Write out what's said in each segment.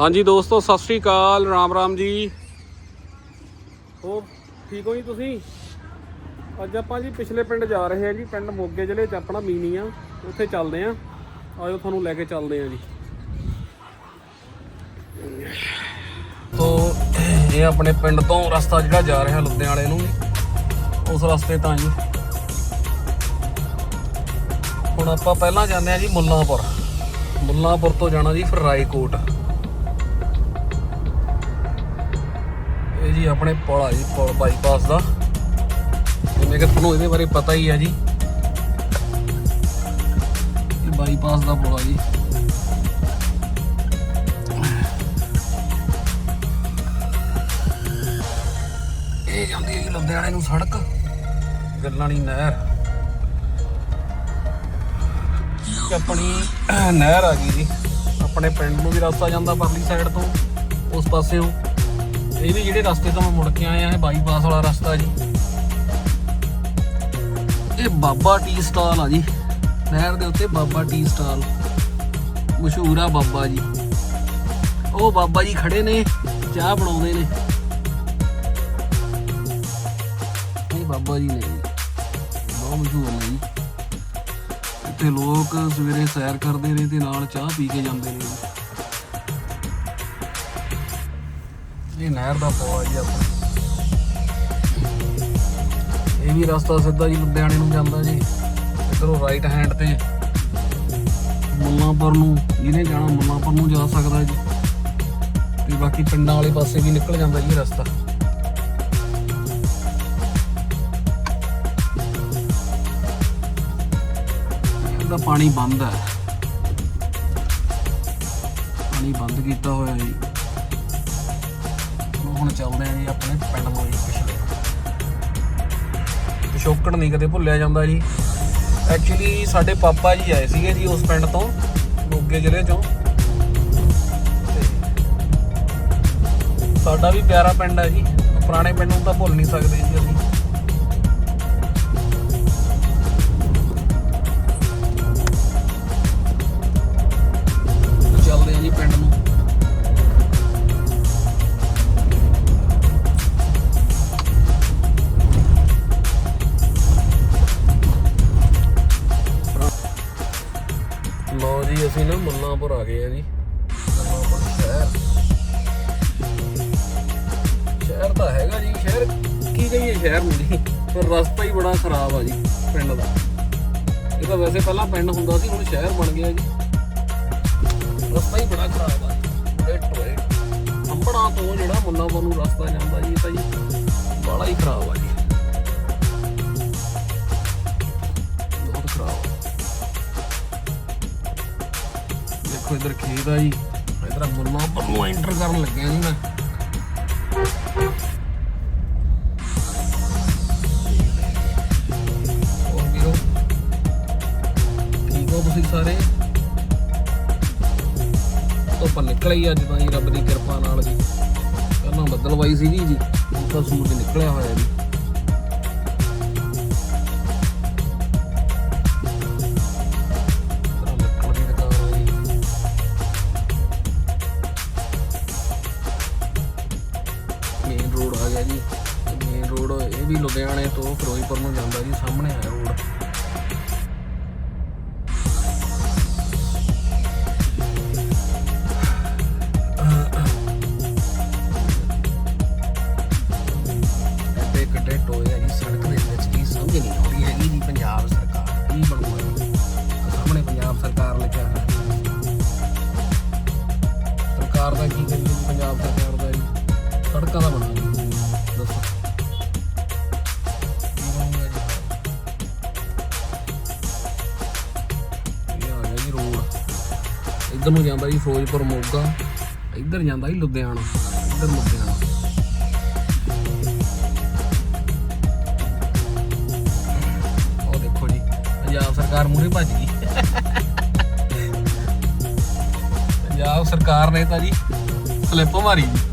ਹਾਂਜੀ ਦੋਸਤੋ ਸਤਿ ਸ੍ਰੀ ਅਕਾਲ। ਰਾਮ ਰਾਮ ਜੀ। ਹੋਰ ਠੀਕ ਹੋ ਜੀ ਤੁਸੀਂ? ਅੱਜ ਆਪਾਂ ਜੀ ਪਿਛਲੇ ਪਿੰਡ ਜਾ ਰਹੇ ਹਾਂ ਜੀ ਪਿੰਡ ਮੋਗੇ ਜ਼ਿਲ੍ਹੇ 'ਚ ਆਪਣਾ ਮੀਨੀ ਆ ਉੱਥੇ ਚੱਲਦੇ ਆ ਆਜੋ ਤੁਹਾਨੂੰ ਲੈ ਕੇ ਚੱਲਦੇ ਆ ਜੀ। ਤੋ ਇਹ ਆਪਣੇ ਪਿੰਡ ਤੋਂ ਰਸਤਾ ਜਿਹੜਾ ਜਾ ਰਿਹਾ ਲੁਧਿਆਣੇ ਨੂੰ ਉਸ ਰਸਤੇ ਤਾਂ ਜੀ। ਹੁਣ ਆਪਾਂ ਪਹਿਲਾਂ ਜਾਂਦੇ ਆ ਜੀ ਮੁੱਲਾਂਪੁਰ। ਮੁੱਲਾਂਪੁਰ ਤੋਂ ਜਾਣਾ ਜੀ ਫਿਰ ਰਾਏਕੋਟ। ਜੀ, ਆਪਣੇ ਪੁਲ ਆ ਜੀ, ਪੁਲ ਬਾਈਪਾਸ ਦਾ। ਜਿਵੇਂ ਕਿ ਤੁਹਾਨੂੰ ਇਹਦੇ ਬਾਰੇ ਪਤਾ ਹੀ ਆ ਜੀ। ਇਹ ਬਾਈਪਾਸ ਦਾ ਪੁਲ ਆ ਜੀ। ਇਹ ਜਾਂਦੀ ਹੈ ਜੀ ਲੁਧਿਆਣੇ ਨੂੰ ਸੜਕ। ਗੱਲਾਣੀ ਨਹਿਰ। ਆਪਣੀ ਨਹਿਰ ਆ ਗਈ ਜੀ। ਆਪਣੇ ਪਿੰਡ ਨੂੰ ਵੀ ਰਸਤਾ ਜਾਂਦਾ ਪਰਲੀ ਸਾਈਡ ਤੋਂ, ਉਸ ਪਾਸਿਓਂ। ਇਹ ਵੀ ਜਿਹੜੇ ਰਸਤੇ ਤੋਂ ਮੈਂ ਮੁੜ ਕੇ ਆਇਆ ਇਹ ਬਾਈਪਾਸ ਵਾਲਾ ਰਸਤਾ ਜੀ। ਇਹ ਬਾਬਾ ਟੀ ਸਟਾਲ ਆ ਜੀ। ਨਹਿਰ ਦੇ ਉੱਤੇ ਬਾਬਾ ਟੀ ਸਟਾਲ। ਮਸ਼ਹੂਰ ਆ ਬਾਬਾ ਜੀ। ਉਹ ਬਾਬਾ ਜੀ ਖੜੇ ਨੇ, ਚਾਹ ਬਣਾਉਂਦੇ ਨੇ। ਇਹ ਬਾਬਾ ਜੀ ਨੇ ਬਹੁਤ ਮਸ਼ਹੂਰ ਨੇ ਜੀ। ਇੱਥੇ ਲੋਕ ਸਵੇਰੇ ਸੈਰ ਕਰਦੇ ਨੇ ਤੇ ਨਾਲ ਚਾਹ ਪੀ ਕੇ ਜਾਂਦੇ ਨੇ ਜੀ, ਨਹਿਰ ਦਾ ਪੋਆ ਜੀ ਆਪਾਂ ਇਹ ਵੀ ਰਸਤਾ ਸਿੱਧਾ ਜੀ ਲੁਧਿਆਣੇ ਨੂੰ ਜਾਂਦਾ ਜੀ। ਇਧਰੋਂ ਰਾਈਟ ਹੈਂਡ ਤੇ ਮੁੱਲਾਂਪੁਰ ਨੂੰ, ਜਿਹਨੇ ਜਾਣਾ ਮੁੱਲਾਂਪੁਰ ਨੂੰ ਜਾ ਸਕਦਾ ਜੀ। ਤੇ ਬਾਕੀ ਪਿੰਡਾਂ ਵਾਲੇ ਪਾਸੇ ਵੀ ਨਿਕਲ ਜਾਂਦਾ ਜੀ ਰਸਤਾ। ਇਹਦਾ ਪਾਣੀ ਬੰਦ ਹੈ। ਪਾਣੀ ਬੰਦ ਕੀਤਾ ਹੋਇਆ ਜੀ। ਹੁਣ ਚੱਲਦੇ ਆ ਜੀ ਆਪਣੇ ਪਿੰਡ ਨੂੰ ਪਿਛਲੇ। ਪਿਛੋਕੜ ਨਹੀਂ ਕਦੇ ਭੁੱਲਿਆ ਜਾਂਦਾ ਜੀ। ਐਕਚੁਅਲੀ ਸਾਡੇ ਪਾਪਾ ਜੀ ਆਏ ਸੀਗੇ ਜੀ ਉਸ ਪਿੰਡ ਤੋਂ, ਮੋਗੇ ਜ਼ਿਲ੍ਹੇ ਚੋਂ। ਸਾਡਾ ਵੀ ਪਿਆਰਾ ਪਿੰਡ ਹੈ ਜੀ। ਪੁਰਾਣੇ ਪਿੰਡ ਨੂੰ ਤਾਂ ਭੁੱਲ ਨਹੀਂ ਸਕਦੇ ਜੀ ਅਸੀਂ। ਅਸੀਂ ਨਾ ਮੁੱਲਾਂਪੁਰ ਆ ਗਏ ਆ ਜੀ। ਮੁੱਲਾਂਪੁਰ ਸ਼ਹਿਰ ਸ਼ਹਿਰ ਤਾਂ ਹੈਗਾ ਜੀ, ਸ਼ਹਿਰ ਕੀ ਕਹੀਏ ਸ਼ਹਿਰ ਨੂੰ ਜੀ। ਪਰ ਰਸਤਾ ਹੀ ਬੜਾ ਖਰਾਬ ਆ ਜੀ, ਪਿੰਡ ਦਾ। ਇਹ ਤਾਂ ਵੈਸੇ ਪਹਿਲਾਂ ਪਿੰਡ ਹੁੰਦਾ ਸੀ, ਹੁਣ ਸ਼ਹਿਰ ਬਣ ਗਿਆ ਜੀ। ਰਸਤਾ ਹੀ ਬੜਾ ਖਰਾਬ ਆ ਜੀ ਇੱਟ ਅੰਬੜਾ ਤੋਂ ਜਿਹੜਾ ਮੁੱਲਾਂਪੁਰ ਨੂੰ ਰਸਤਾ ਜਾਂਦਾ ਜੀ, ਇਹ ਤਾਂ ਜੀ ਬੜਾ ਹੀ ਖਰਾਬ ਆ ਦੇਖੋ ਇਧਰ ਖੇਤ ਆ ਜੀ। ਇਧਰ ਮੁੱਲਾਂ ਪਰ ਐਂਟਰ ਕਰਨ ਲੱਗਿਆ ਜੀ ਮੈਂ। ਤੁਸੀਂ ਸਾਰੇ? ਧੁੱਪ ਨਿਕਲ ਆਈ ਅੱਜ ਤਾਂ ਜੀ, ਰੱਬ ਦੀ ਕਿਰਪਾ ਨਾਲ ਜੀ। ਪਹਿਲਾਂ ਬੱਦਲਵਾਈ ਸੀਗੀ ਜੀ ਤਾਂ ਸੂਰਜ ਨਿਕਲਿਆ ਹੋਇਆ ਜੀ। ਸੜਕਾਂ ਦਾ ਬਣਿਆ ਜੀ ਦੱਸੋ ਇਹ ਆ ਗਿਆ ਜੀ ਰੋਡ। ਇੱਧਰ ਨੂੰ ਜਾਂਦਾ ਜੀ ਫਿਰੋਜ਼ਪੁਰ ਮੋਗਾ। ਇੱਧਰ ਜਾਂਦਾ ਜੀ ਲੁਧਿਆਣਾ। ਇੱਧਰ ਲੁਧਿਆਣਾ। ਉਹ ਦੇਖੋ ਜੀ, ਪੰਜਾਬ ਸਰਕਾਰ ਮੂਹਰੇ ਭੱਜ ਗਈ। ਪੰਜਾਬ ਸਰਕਾਰ ਨੇ ਤਾਂ ਜੀ ਸਲਿੱਪ ਮਾਰੀ ਜੀ।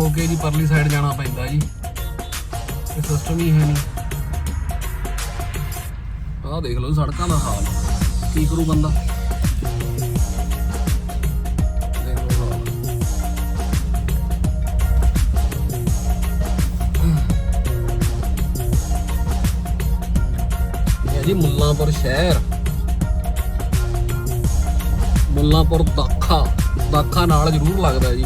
ਹੋ ਕੇ ਜੀ ਪਰਲੀ ਸਾਈਡ ਜਾਣਾ ਪੈਂਦਾ ਜੀ। ਇਹ ਸਿਸਟਮ ਹੀ ਹੈ ਨਹੀਂ। ਆਹ ਦੇਖ ਲਓ ਸੜਕਾਂ ਦਾ ਹਾਲ। ਕੀ ਕਰੂ ਬੰਦਾ? ਜੀ ਮੁੱਲਾਂਪੁਰ ਸ਼ਹਿਰ। ਮੁੱਲਾਂਪੁਰ ਦਾਖਾ। ਦਾਖਾ ਨਾਲ ਜ਼ਰੂਰ ਲੱਗਦਾ ਜੀ।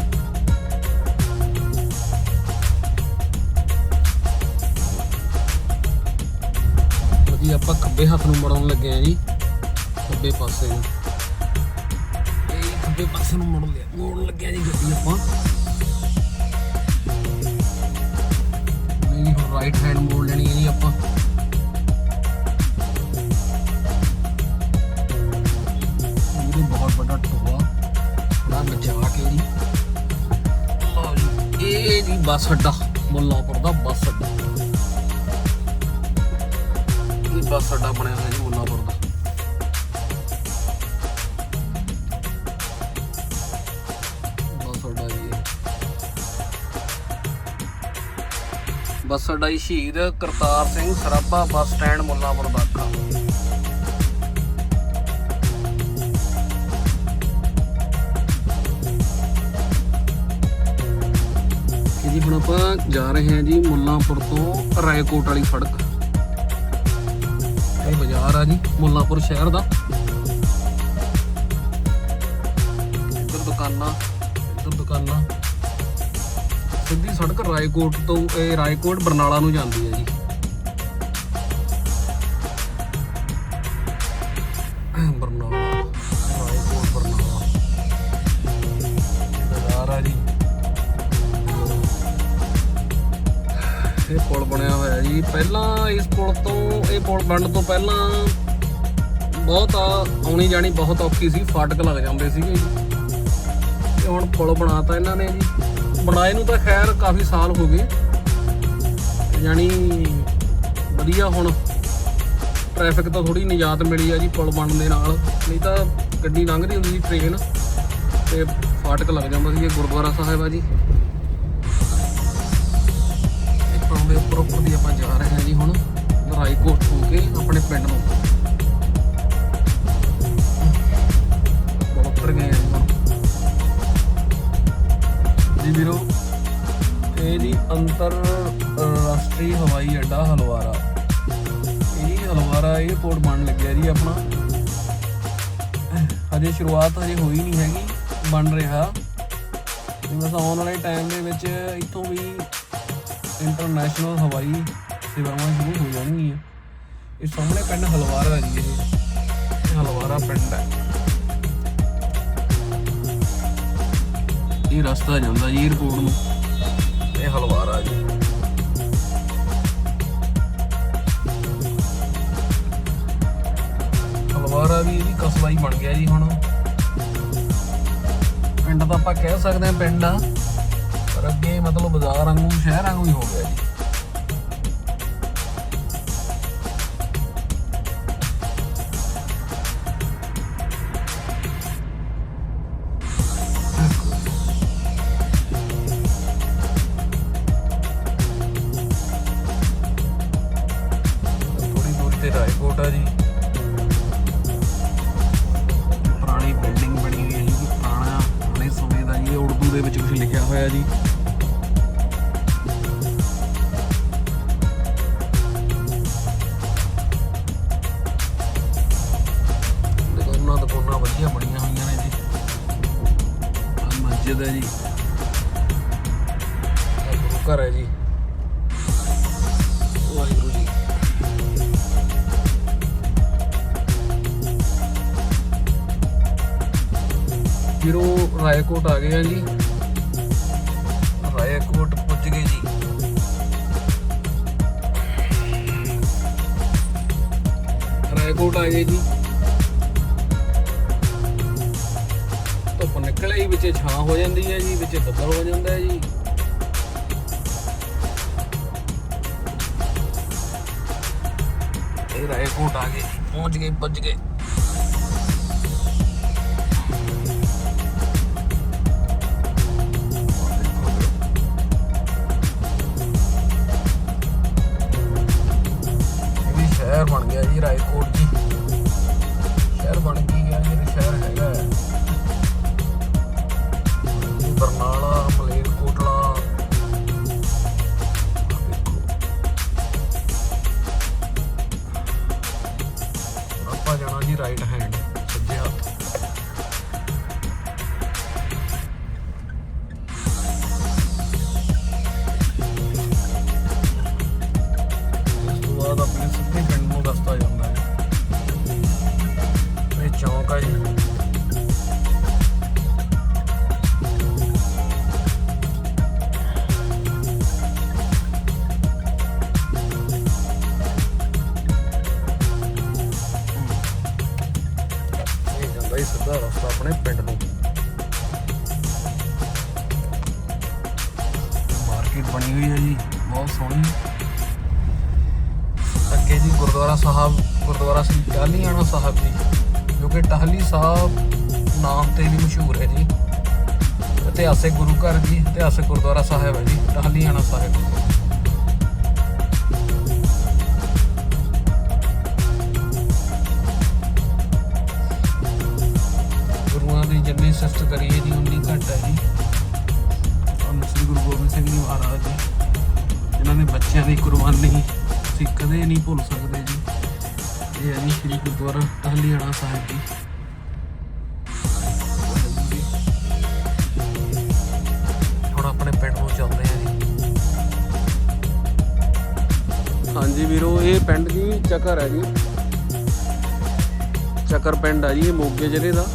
ਆਪਾਂ ਖੱਬੇ ਹੱਥ ਨੂੰ ਮੁੜਨ ਲੱਗੇ ਆ ਜੀ। ਖੱਬੇ ਪਾਸੇ ਨੂੰ। ਇਹ ਖੱਬੇ ਪਾਸੇ ਨੂੰ ਮੁੜਨ ਲਿਆ ਮੋੜਨ ਲੱਗਿਆ ਜੀ ਗੱਡੀ ਆਪਾਂ। ਨਹੀਂ, ਹੁਣ ਰਾਈਟ ਹੈਂਡ ਮੋੜ ਲੈਣੀ ਹੈ ਜੀ ਆਪਾਂ। ਇਹ ਬਹੁਤ ਵੱਡਾ ਟੋਆ। ਬੜਾ ਬਚਾ ਕੇ ਜੀ। ਲਓ ਜੀ, ਇਹ ਜੀ ਬੱਸ ਅੱਡਾ। ਮੁੱਲਾਂਪੁਰ ਦਾ ਬੱਸ ਅੱਡਾ। ਬੱਸ ਅੱਡਾ ਬਣਿਆ ਹੋਇਆ ਜੀ ਮੁੱਲਾਪੁਰ ਦਾ। ਬੱਸ ਅੱਡਾ ਜੀ ਬੱਸ ਅੱਡਾ ਜੀ ਸ਼ਹੀਦ ਕਰਤਾਰ ਸਿੰਘ ਸਰਾਭਾ ਬੱਸ ਸਟੈਂਡ ਮੁੱਲਾਂਪੁਰ ਦਾਖਾ ਜੀ ਹੁਣ ਆਪਾਂ ਜਾ ਰਹੇ ਹਾਂ ਜੀ ਮੁੱਲਾਂਪੁਰ ਤੋਂ ਰਾਏਕੋਟ ਵਾਲੀ ਸੜਕ। ਇਹ ਜੀ, ਮੁੱਲਾਂਪੁਰ ਸ਼ਹਿਰ ਦਾ। ਇੱਧਰ ਦੁਕਾਨਾਂ ਇੱਧਰ ਦੁਕਾਨਾਂ। ਸਿੱਧੀ ਸੜਕ ਰਾਏਕੋਟ ਤੋਂ, ਇਹ ਰਾਏਕੋਟ ਬਰਨਾਲਾ ਨੂੰ ਜਾਂਦੀ ਹੈ ਪਹਿਲਾਂ ਇਸ ਪੁਲ ਤੋਂ, ਇਹ ਪੁਲ ਬਣਨ ਤੋਂ ਪਹਿਲਾਂ ਬਹੁਤ ਆਉਣੀ ਜਾਣੀ ਬਹੁਤ ਔਖੀ ਸੀ, ਫਾਟਕ ਲੱਗ ਜਾਂਦੇ ਸੀਗੇ ਜੀ। ਤੇ ਹੁਣ ਪੁਲ ਬਣਾਤਾ ਇਹਨਾਂ ਨੇ ਜੀ। ਬਣਾਏ ਨੂੰ ਤਾਂ ਖੈਰ ਕਾਫੀ ਸਾਲ ਹੋ ਗਏ। ਤੇ ਜਾਣੀ ਵਧੀਆ ਹੁਣ ਟ੍ਰੈਫਿਕ ਤੋਂ ਥੋੜੀ ਨਿਜਾਤ ਮਿਲੀ ਆ ਜੀ ਪੁਲ ਬਣਨ ਦੇ ਨਾਲ। ਨਹੀਂ ਤਾਂ ਗੱਡੀ ਲੰਘਦੀ ਹੁੰਦੀ ਸੀ ਟ੍ਰੇਨ ਤੇ ਫਾਟਕ ਲੱਗ ਜਾਂਦਾ ਸੀ, ਇਹ ਗੁਰਦੁਆਰਾ ਸਾਹਿਬ ਆ ਜੀ। ਪਿੰਡ ਨੂੰ। ਪੁਲ ਉੱਤਰ ਗਏ ਜੀ ਵੀਰੋ ਇਹ ਜੀ ਅੰਤਰ ਰਾਸ਼ਟਰੀ ਹਵਾਈ ਅੱਡਾ ਹਲਵਾਰਾ। ਇਹ ਹਲਵਾਰਾ 에어ਪੋਰਟ ਬਣ ਲੱਗਿਆ ਜੀ ਆਪਣਾ। ਹਜੇ ਸ਼ੁਰੂਆਤ ਹਜੇ ਹੋਈ ਨਹੀਂ ਹੈਗੀ, ਬਣ ਰਿਹਾ। ਤੇ ਬਸ ਆਉਣ ਵਾਲੇ ਟਾਈਮ ਦੇ ਵਿੱਚ ਇੱਥੋਂ ਵੀ ਇੰਟਰਨੈਸ਼ਨਲ ਹਵਾਈ ਸੇਵਾਵਾਂ ਸ਼ੁਰੂ ਹੋ ਜਾਣਗੀਆਂ। ਇਹ ਸਾਹਮਣੇ ਪਿੰਡ ਹਲਵਾਰਾ ਜੀ ਇਹ। ਹਲਵਾਰਾ ਪਿੰਡ ਹੈ। ਇਹ ਰਸਤਾ ਜਾਂਦਾ ਜੀ 에어ਪੋਰਟ ਨੂੰ। ਇਹ ਹਲਵਾਰਾ ਜੀ। ਹਲਵਾਰਾ ਵੀ ਇਹਦੀ ਕਸਬਾ ਹੀ ਬਣ ਗਿਆ ਜੀ ਹੁਣ। ਪਿੰਡ ਤਾਂ ਆਪਾਂ ਕਹਿ ਸਕਦੇ ਹਾਂ ਪਿੰਡ ਆ ਪਰ ਅੱਗੇ ਮਤਲਬ ਬਾਜ਼ਾਰ ਵਾਂਗੂ ਸ਼ਹਿਰ ਵਾਂਗੂ ਹੀ ਹੋ ਗਿਆ ਜੀ। ਫਿਰ ਉਹ ਰਾਏਕੋਟ ਆ ਗਏ ਆ ਜੀ, ਰਾਏਕੋਟ ਪੁੱਜ ਗਏ ਜੀ। ਰਾਏਕੋਟ ਆ ਗਏ ਜੀ। ਧੁੱਪ ਨਿਕਲੇ ਹੀ ਵਿੱਚ ਛਾਂ ਹੋ ਜਾਂਦੀ ਹੈ ਜੀ, ਵਿੱਚ ਬੱਦਲ ਹੋ ਜਾਂਦਾ ਹੈ ਜੀ। ਇਹ ਰਾਏਕੋਟ ਆ ਗਏ, ਪਹੁੰਚ ਗਏ ਪੁੱਜ ਗਏ। ਗੁਰਦੁਆਰਾ ਸ੍ਰੀ ਟਾਹਲੀਆਣਾ ਸਾਹਿਬ ਜੀ, ਜੋ ਕਿ ਟਾਹਲੀ ਸਾਹਿਬ ਨਾਮ ਤੇ ਵੀ ਮਸ਼ਹੂਰ ਹੈ ਜੀ। ਇਤਿਹਾਸਿਕ ਗੁਰੂ ਘਰ ਜੀ, ਇਤਿਹਾਸਿਕ ਗੁਰਦੁਆਰਾ ਸਾਹਿਬ ਹੈ ਜੀ ਟਾਹਲੀਆਣਾ ਸਾਹਿਬ। ਗੁਰੂਆਂ ਦੀ ਜਿੰਨੀ ਸਿਫਤ ਕਰੀਏ ਜੀ, ਉਨੀ ਘੱਟ ਹੈ ਜੀ। ਧੰਨ ਸ੍ਰੀ ਗੁਰੂ ਗੋਬਿੰਦ ਸਿੰਘ ਜੀ ਮਹਾਰਾਜ ਜੀ, ਜਿਨ੍ਹਾਂ ਨੇ ਬੱਚਿਆਂ ਦੀ ਕੁਰਬਾਨੀ ਅਸੀਂ ਕਦੇ ਨਹੀਂ ਭੁੱਲ ਸਕਦੇ। ਇਹ ਹੈ ਸ੍ਰੀ ਗੁਰਦੁਆਰਾ ਟਾਹਲੀਆਣਾ ਸਾਹਿਬ ਜੀ। ਹੁਣ ਆਪਣੇ ਪਿੰਡ ਨੂੰ ਚੱਲਦੇ ਹਾਂ ਜੀ। ਹਾਂਜੀ ਵੀਰੋ, ਇਹ ਪਿੰਡ ਜੀ ਚੱਕਰ ਹੈ ਜੀ। ਚੱਕਰ ਪਿੰਡ ਹੈ ਜੀ, ਇਹ ਮੋਗੇ ਜ਼ਿਲ੍ਹੇ ਦਾ।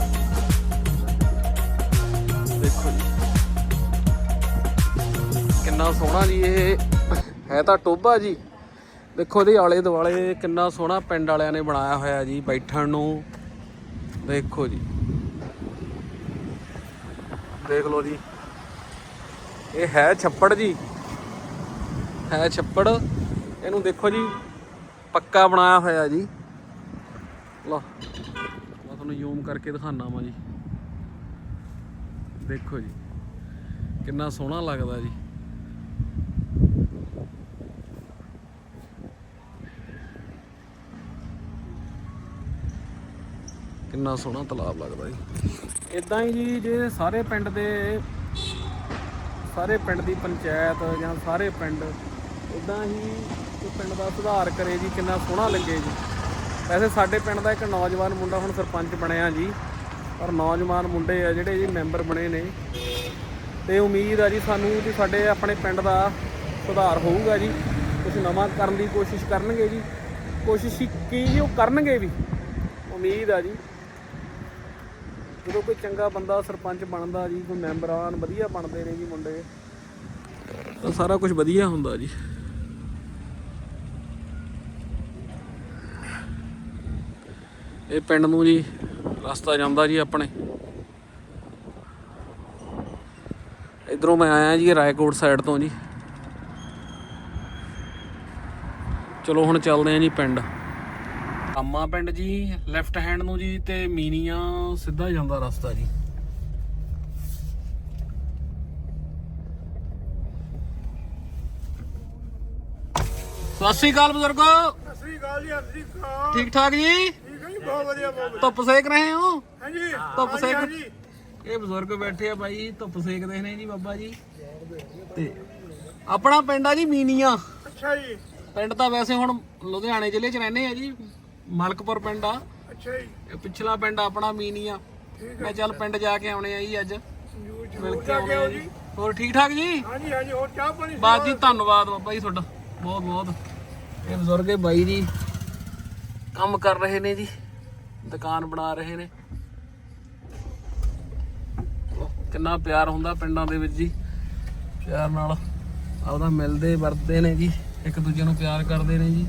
ਦੇਖੋ ਜੀ। ਕਿੰਨਾ ਸੋਹਣਾ ਜੀ ਇਹ। ਹੈ ਤਾਂ ਟੋਬਾ ਜੀ। ਦੇਖੋ ਇਹਦੇ ਆਲੇ ਦੁਆਲੇ ਕਿੰਨਾ ਸੋਹਣਾ ਪਿੰਡ ਵਾਲਿਆਂ ਨੇ ਬਣਾਇਆ ਹੋਇਆ ਜੀ, ਬੈਠਣ ਨੂੰ। ਦੇਖੋ ਜੀ। ਦੇਖ ਲਓ ਜੀ। ਇਹ ਹੈ ਛੱਪੜ ਜੀ। ਹੈ ਛੱਪੜ। ਇਹਨੂੰ ਦੇਖੋ ਜੀ, ਪੱਕਾ ਬਣਾਇਆ ਹੋਇਆ ਜੀ। ਲਓ। ਮੈਂ ਤੁਹਾਨੂੰ ਜ਼ੂਮ ਕਰਕੇ ਦਿਖਾਣਾ ਵਾਂ ਜੀ। ਦੇਖੋ ਜੀ। ਕਿੰਨਾ ਸੋਹਣਾ ਲੱਗਦਾ ਜੀ। ਕਿੰਨਾ ਸੋਹਣਾ ਤਲਾਬ ਲੱਗਦਾ ਜੀ। ਇਦਾਂ ਹੀ ਜੀ, ਜੇ ਸਾਰੇ ਪਿੰਡ ਦੇ, ਸਾਰੇ ਪਿੰਡ ਦੀ ਪੰਚਾਇਤ ਜਾਂ ਸਾਰੇ ਪਿੰਡ ਇਦਾਂ ਹੀ ਕੋਈ ਪਿੰਡ ਦਾ ਸੁਧਾਰ ਕਰੇ ਜੀ, ਕਿੰਨਾ ਸੋਹਣਾ ਲੱਗੇ ਜੀ। ਵੈਸੇ ਸਾਡੇ ਪਿੰਡ ਦਾ ਇੱਕ ਨੌਜਵਾਨ ਮੁੰਡਾ ਹੁਣ ਸਰਪੰਚ ਬਣਿਆ ਜੀ ਔਰ ਨੌਜਵਾਨ ਮੁੰਡੇ ਆ ਜਿਹੜੇ ਜੀ, ਮੈਂਬਰ ਬਣੇ ਨੇ। ਤੇ ਉਮੀਦ ਆ ਜੀ, ਸਾਨੂੰ ਕਿ ਸਾਡੇ ਆਪਣੇ ਪਿੰਡ ਦਾ ਸੁਧਾਰ ਹੋਊਗਾ ਜੀ। ਕੁਝ ਨਵਾਂ ਕਰਨ ਦੀ ਕੋਸ਼ਿਸ਼ ਕਰਨਗੇ ਜੀ। ਕੋਸ਼ਿਸ਼ ਹੀ ਕੀ ਜੀ, ਉਹ ਕਰਨਗੇ ਵੀ। ਉਮੀਦ ਆ ਜੀ। ਜਦੋਂ ਕੋਈ ਚੰਗਾ ਬੰਦਾ ਸਰਪੰਚ ਬਣਦਾ ਜੀ, ਕੋਈ ਮੈਂਬਰਾਨ ਵਧੀਆ ਬਣਦੇ ਨੇ ਜੀ ਮੁੰਡੇ, ਤਾਂ ਸਾਰਾ ਕੁਝ ਵਧੀਆ ਹੁੰਦਾ ਜੀ। ਇਹ ਪਿੰਡ ਨੂੰ ਜੀ ਰਸਤਾ ਜਾਂਦਾ ਜੀ ਆਪਣੇ। ਇਧਰੋਂ ਮੈਂ ਆਇਆ ਜੀ ਰਾਏਕੋਟ ਸਾਈਡ ਤੋਂ ਜੀ। ਚਲੋ ਹੁਣ ਚੱਲਦੇ ਆਂ ਜੀ ਪਿੰਡ। ਕਾਮਾ ਪਿੰਡ ਜੀ ਲੈਫਟ ਹੈਂਡ ਨੂੰ ਜੀ ਤੇ ਮੀਨੀਆਂ ਸਿੱਧਾ ਜਾਂਦਾ ਰਸਤਾ ਜੀ। ਸਤਿ ਸ਼੍ਰੀ ਅਕਾਲ ਬਜ਼ੁਰਗੋ। ਸ੍ਰੀ ਅਕਾਲ ਜੀ ਸ੍ਰੀ ਅਕਾਲ ਠੀਕ ਠਾਕ ਜੀ? ਠੀਕ ਹੈ ਜੀ ਬਹੁਤ ਵਧੀਆ ਬਹੁਤ ਵਧੀਆ। ਧੁੱਪ ਸੇਕ ਰਹੇ ਹੋ? ਹਾਂਜੀ। ਧੁੱਪ ਸੇਕ। ਇਹ ਬਜ਼ੁਰਗ ਬੈਠੇ ਆ ਬਾਈ ਧੁੱਪ ਸੇਕਦੇ ਨੇ ਜੀ ਬਾਬਾ ਜੀ। ਤੇ ਆਪਣਾ ਪਿੰਡ ਆ ਜੀ ਮੀਨੀਆਂ। ਅੱਛਾ ਜੀ। ਪਿੰਡ ਤਾਂ ਵੈਸੇ ਹੁਣ ਲੁਧਿਆਣੇ ਜ਼ਿਲ੍ਹੇ 'ਚ ਰਹਿੰਦੇ ਆ ਜੀ। ਮਲਕਪੁਰ ਪਿੰਡ ਆ। ਅੱਛਾ ਜੀ। ਇਹ ਪਿਛਲਾ ਪਿੰਡ ਆਪਣਾ ਮੀਨੀਆਂ ਮੈਂ ਚੱਲ ਪਿੰਡ ਜਾ ਕੇ ਆਉਣੇ ਆ ਜੀ ਅੱਜ। ਮਿਲ ਕੇ ਆਉਣੇ ਆ ਜੀ। ਹੋਰ ਠੀਕ ਠਾਕ ਜੀ? ਹਾਂਜੀ ਹਾਂਜੀ ਹੋਰ ਚਾਹ ਪਾਣੀ ਬਾਤ ਜੀ ਧੰਨਵਾਦ ਬਾਬਾ ਜੀ ਤੁਹਾਡਾ। ਬਹੁਤ ਬਹੁਤ। ਇਹ ਬਜ਼ੁਰਗੇ ਬਾਈ ਜੀ ਕੰਮ ਕਰ ਰਹੇ ਨੇ ਜੀ। ਦੁਕਾਨ ਬਣਾ ਰਹੇ ਨੇ। ਕਿੰਨਾ ਪਿਆਰ ਹੁੰਦਾ ਪਿੰਡਾਂ ਦੇ ਵਿੱਚ ਜੀ। ਪਿਆਰ ਨਾਲ ਆਪਦਾ ਮਿਲਦੇ ਵਰਤਦੇ ਨੇ ਜੀ। ਇੱਕ ਦੂਜੇ ਨੂੰ ਪਿਆਰ ਕਰਦੇ ਨੇ ਜੀ।